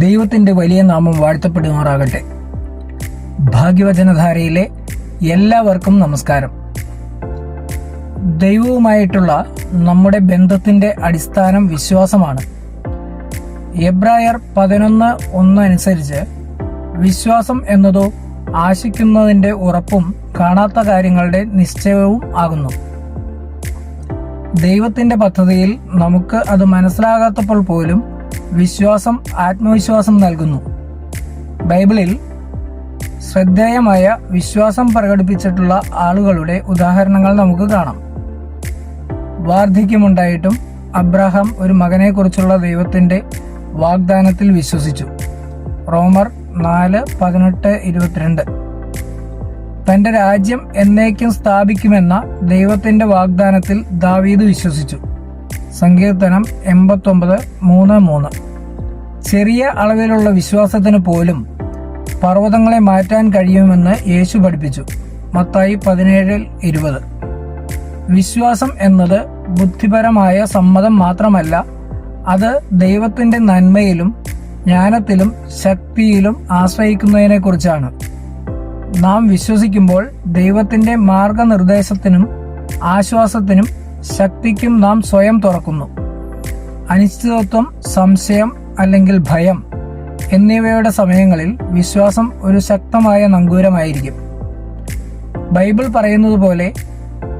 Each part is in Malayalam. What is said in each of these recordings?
ദൈവത്തിന്റെ വലിയ നാമം വാഴ്ത്തപ്പെടുമാറാകട്ടെ. ഭാഗ്യവചനധാരയിലെ എല്ലാവർക്കും നമസ്കാരം. ദൈവവുമായിട്ടുള്ള നമ്മുടെ ബന്ധത്തിന്റെ അടിസ്ഥാനം വിശ്വാസമാണ്. എബ്രായർ പതിനൊന്ന് ഒന്ന് അനുസരിച്ച് വിശ്വാസം എന്നതോ ആശിക്കുന്നതിന്റെ ഉറപ്പും കാണാത്ത കാര്യങ്ങളുടെ നിശ്ചയവും ആകുന്നു. ദൈവത്തിന്റെ പദ്ധതിയിൽ നമുക്ക് അത് മനസ്സിലാകാത്തപ്പോൾ പോലും വിശ്വാസം ആത്മവിശ്വാസം നൽകുന്നു. ബൈബിളിൽ ശ്രദ്ധേയമായ വിശ്വാസം പ്രകടിപ്പിച്ചിട്ടുള്ള ആളുകളുടെ ഉദാഹരണങ്ങൾ നമുക്ക് കാണാം. വാർദ്ധക്യമുണ്ടായിട്ടും അബ്രഹാം ഒരു മകനെക്കുറിച്ചുള്ള ദൈവത്തിന്റെ വാഗ്ദാനത്തിൽ വിശ്വസിച്ചു. റോമർ നാല് പതിനെട്ട് ഇരുപത്തിരണ്ട്. തന്റെ രാജ്യം എന്നേക്കും സ്ഥാപിക്കുമെന്ന ദൈവത്തിന്റെ വാഗ്ദാനത്തിൽ ദാവീദ് വിശ്വസിച്ചു. സങ്കീർത്തനം എൺപത്തൊമ്പത് മൂന്ന് മൂന്ന്. ചെറിയ അളവിലുള്ള വിശ്വാസത്തിന് പോലും പർവതങ്ങളെ മാറ്റാൻ കഴിയുമെന്ന് യേശു പഠിപ്പിച്ചു. മത്തായി പതിനേഴിൽ ഇരുപത്. വിശ്വാസം എന്നത് ബുദ്ധിപരമായ സമ്മതം മാത്രമല്ല അത് ദൈവത്തിന്റെ നന്മയിലും ജ്ഞാനത്തിലും ശക്തിയിലും ആശ്രയിക്കുന്നതിനെ കുറിച്ചാണ് നാം വിശ്വസിക്കുമ്പോൾ ദൈവത്തിന്റെ മാർഗനിർദ്ദേശത്തിനും ആശ്വാസത്തിനും ശക്തിക്കും നാം സ്വയം തുറക്കുന്നു. അനിശ്ചിതത്വം സംശയം അല്ലെങ്കിൽ ഭയം എന്നിവയുടെ സമയങ്ങളിൽ വിശ്വാസം ഒരു ശക്തമായ നങ്കൂരമായിരിക്കും. ബൈബിൾ പറയുന്നത് പോലെ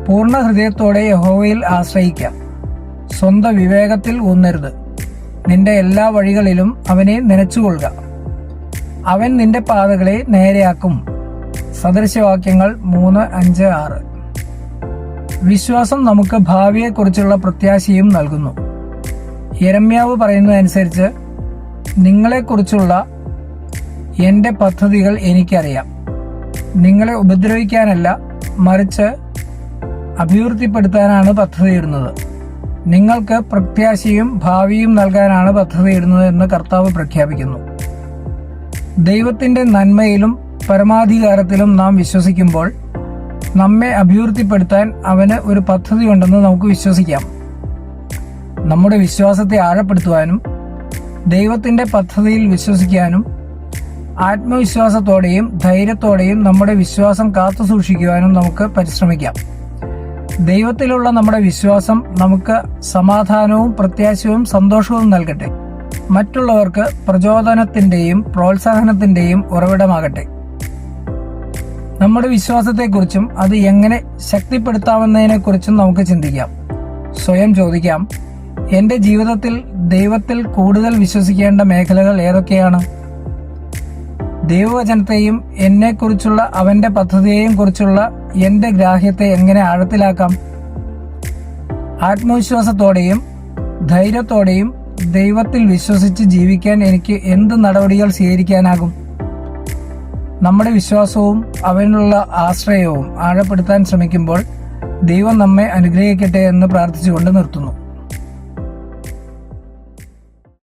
പൂർണ ഹൃദയത്തോടെ യഹോവയിൽ ആശ്രയിക്കാം. സ്വന്തം വിവേകത്തിൽ ഊന്നരുത്. നിന്റെ എല്ലാ വഴികളിലും അവനെ നനച്ചുകൊള്ളുക. അവൻ നിന്റെ പാതകളെ നേരെയാക്കും. സദൃശവാക്യങ്ങൾ മൂന്ന് അഞ്ച് ആറ്. വിശ്വാസം നമുക്ക് ഭാവിയെക്കുറിച്ചുള്ള പ്രത്യാശയും നൽകുന്നു. യരമ്യാവ് പറയുന്നതനുസരിച്ച് നിങ്ങളെക്കുറിച്ചുള്ള എന്റെ പദ്ധതികൾ എനിക്കറിയാം. നിങ്ങളെ ഉപദ്രവിക്കാനല്ല മറിച്ച് അഭിവൃദ്ധിപ്പെടുത്താനാണ് പദ്ധതിയിടുന്നത്. നിങ്ങൾക്ക് പ്രത്യാശയും ഭാവിയും നൽകാനാണ് പദ്ധതിയിടുന്നത് എന്ന് കർത്താവ് പ്രഖ്യാപിക്കുന്നു. ദൈവത്തിന്റെ നന്മയിലും പരമാധികാരത്തിലും നാം വിശ്വസിക്കുമ്പോൾ നമ്മെ അഭിവൃദ്ധിപ്പെടുത്താൻ അവന് ഒരു പദ്ധതിയുണ്ടെന്ന് നമുക്ക് വിശ്വസിക്കാം. നമ്മുടെ വിശ്വാസത്തെ ആഴപ്പെടുത്തുവാനും ദൈവത്തിന്റെ പദ്ധതിയിൽ വിശ്വസിക്കാനും ആത്മവിശ്വാസത്തോടെയും ധൈര്യത്തോടെയും നമ്മുടെ വിശ്വാസം കാത്തു സൂക്ഷിക്കുവാനും നമുക്ക് പരിശ്രമിക്കാം. ദൈവത്തിലുള്ള നമ്മുടെ വിശ്വാസം നമുക്ക് സമാധാനവും പ്രത്യാശയും സന്തോഷവും നൽകട്ടെ. മറ്റുള്ളവർക്ക് പ്രചോദനത്തിന്റെയും പ്രോത്സാഹനത്തിന്റെയും ഉറവിടമാകട്ടെ. നമ്മുടെ വിശ്വാസത്തെക്കുറിച്ചും അത് എങ്ങനെ ശക്തിപ്പെടുത്താമെന്നതിനെക്കുറിച്ചും നമുക്ക് ചിന്തിക്കാം. സ്വയം ചോദിക്കാം. എന്റെ ജീവിതത്തിൽ ദൈവത്തിൽ കൂടുതൽ വിശ്വസിക്കേണ്ട മേഖലകൾ ഏതൊക്കെയാണ്? ദൈവവചനത്തെയും എന്നെക്കുറിച്ചുള്ള അവന്റെ പദ്ധതിയെയും കുറിച്ചുള്ള എന്റെ ഗ്രാഹ്യത്തെ എങ്ങനെ ആഴത്തിലാക്കാം? ആത്മവിശ്വാസത്തോടെയും ധൈര്യത്തോടെയും ദൈവത്തിൽ വിശ്വസിച്ച് ജീവിക്കാൻ എനിക്ക് എന്ത് നടപടികൾ സ്വീകരിക്കാനാകും? നമ്മുടെ വിശ്വാസവും അവനുള്ള ആശ്രയവും ആഴപ്പെടുത്താൻ ശ്രമിക്കുമ്പോൾ ദൈവം നമ്മെ അനുഗ്രഹിക്കട്ടെ എന്ന് പ്രാർത്ഥിച്ചുകൊണ്ട് നിർത്തുന്നു.